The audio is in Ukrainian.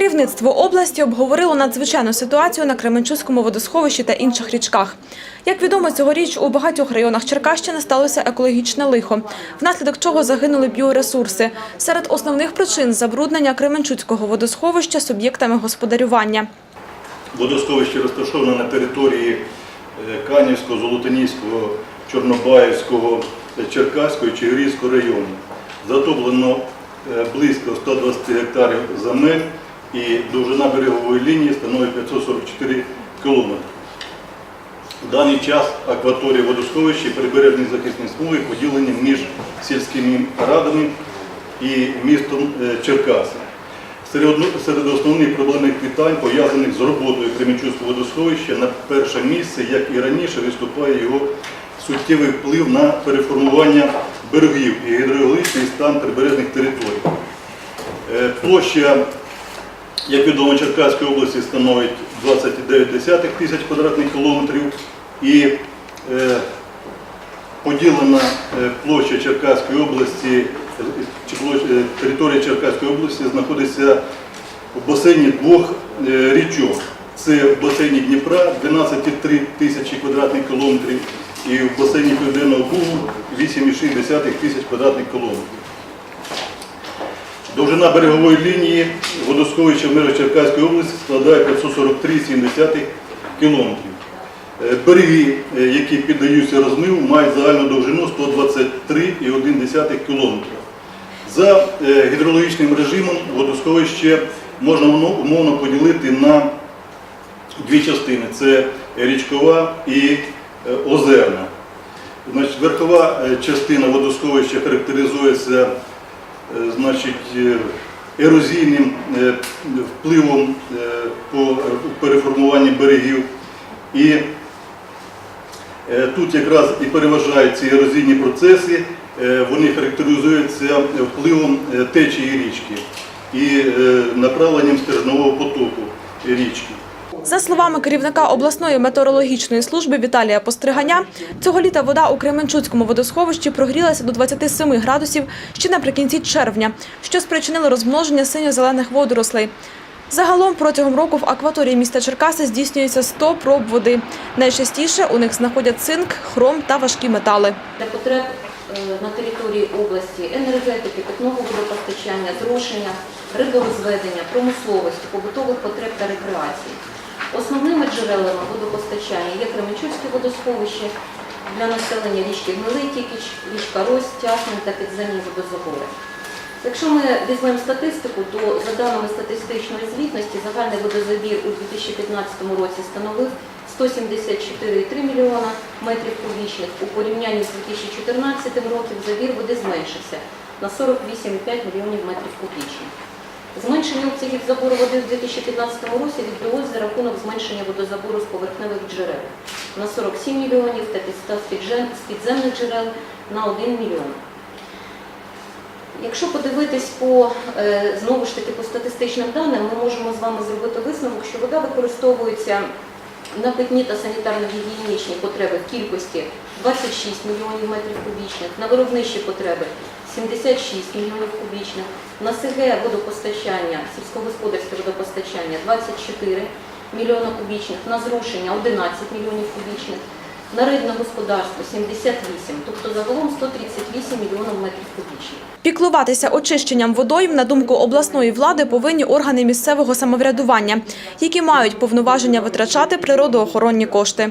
Керівництво області обговорило надзвичайну ситуацію на Кременчуцькому водосховищі та інших річках. Як відомо, цьогоріч у багатьох районах Черкащини сталося екологічне лихо, внаслідок чого загинули біоресурси. Серед основних причин забруднення Кременчуцького водосховища суб'єктами господарювання. Водосховище розташоване на території е, Канівського, Золотоніського, Чорнобаївського, е, Черкаського і Чигирівського районів. Затоплено е, близько 120 гектарів земель і довжина берегової лінії становить 544 кілометри. В даний час акваторія водосховища і прибережні захисні смуги поділені між сільськими радами і містом е, Черкаси. Серед, основних проблемних питань, пов'язаних з роботою Кременчуцького водосховища, на перше місце, як і раніше, виступає його суттєвий вплив на переформування берегів і гідрологічний стан прибережних територій. Е, Площа, як відомо, Черкаської області становить 29 тисяч квадратних кілометрів і е, поділена е, площа Черкаської області, е, територія Черкаської області знаходиться в басейні двох річок. Це в басейні Дніпра 12,3 тисячі квадратних кілометрів і в басейні Південного Бугу 8,6 тисяч квадратних кілометрів. Довжина берегової лінії водосховища в межах Черкаської області складає 543,7 кілометрів. Е, Береги, е, які піддаються розмиву, мають загальну довжину 123,1 км. За е, гідрологічним режимом водосховище можна умовно поділити на дві частини: це річкова і озерна. Значить, верхова частина водосховища характеризується значить, е, ерозійним е, впливом е, по переформуванню берегів. І Е, Тут якраз і переважають ці ерозійні процеси, е, вони характеризуються впливом е, течії річки і е, направленням стержнового потоку річки. За словами керівника обласної метеорологічної служби Віталія Постриганя, цього літа вода у Кременчуцькому водосховищі прогрілася до 27 градусів ще наприкінці червня, що спричинило розмноження синьо-зелених водорослей. Загалом протягом року в акваторії міста Черкаси здійснюється 100 проб води. Найчастіше у них знаходять цинк, хром та важкі метали. для потреб е, на території області енергетики, питного водопостачання, зрошення, риборозведення, промисловості, побутових потреб та рекреації. Основними джерелами водопостачання є Кременчуцьке водосховище для населення річки Гнилий Тікіч, річка Рось, Тясмин та підземні водозабори. Якщо ми візьмемо статистику, то за даними статистичної звітності загальний водозабір у 2015 році становив 174,3 мільйона метрів кубічних. У порівнянні з 2014 роком забір води зменшився на 48,5 мільйонів метрів кубічних. Зменшення обсягів забору води в 2015 році відбулося за рахунок зменшення водозабору з поверхневих джерел на 47 мільйонів та підстав з підземних джерел на 1 мільйон. Якщо подивитись по е, знову ж таки по статистичним даним, ми можемо з вами зробити висновок, що вода використовується на питні та санітарно-гігієнічні потреби в кількості 26 мільйонів метрів кубічних, на виробничі потреби 76 мільйонів кубічних, на СГ водопостачання, сільськогосподарське водопостачання 24 мільйона кубічних, на зрушення 11 мільйонів кубічних, на рибне господарство 78, тобто загалом 138 мільйонів метрів кубічних. Піклуватися очищенням водойм, на думку обласної влади, повинні органи місцевого самоврядування, які мають повноваження витрачати природоохоронні кошти.